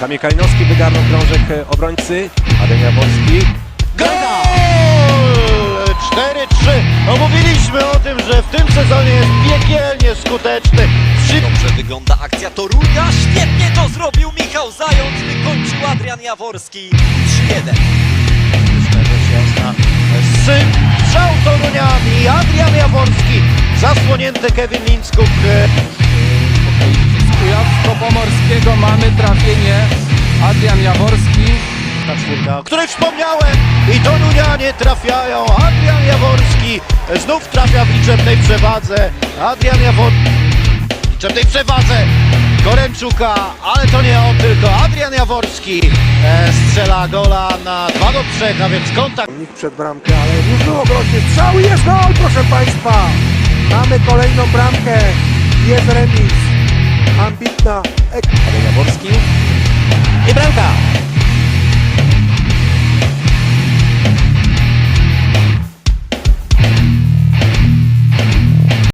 Kamil Kalinowski wygarnął krążek e, obrońcy. Adem Jaworski. Gol! 4-3. No mówiliśmy o tym, że w tym sezonie jest piekielnie skuteczny. Przy... Dobrze wygląda akcja Torunia. Świetnie to zrobił Michał Zając. Wykończył Adrian Jaworski. 3-1. Z strzał Toruniami Adrian Jaworski. Zasłonięty Kevin Linskuk. Z Kujawsko-Pomorskiego mamy trafienie Adrian Jaworski. Ta czwórka, o której wspomniałem. I Torunianie trafiają. Adrian Jaworski znów trafia w liczebnej przewadze. Adrian Jaworski w liczebnej przewadze. Koręczuka, ale to nie on, tylko Adrian Jaworski e, strzela gola na 2 do 3, a więc kontakt. Nikt przed bramkę, ale już było groźnie strzał i jest gol, proszę Państwa! Mamy kolejną bramkę, jest remis. Ambitna, ek- Jaworski.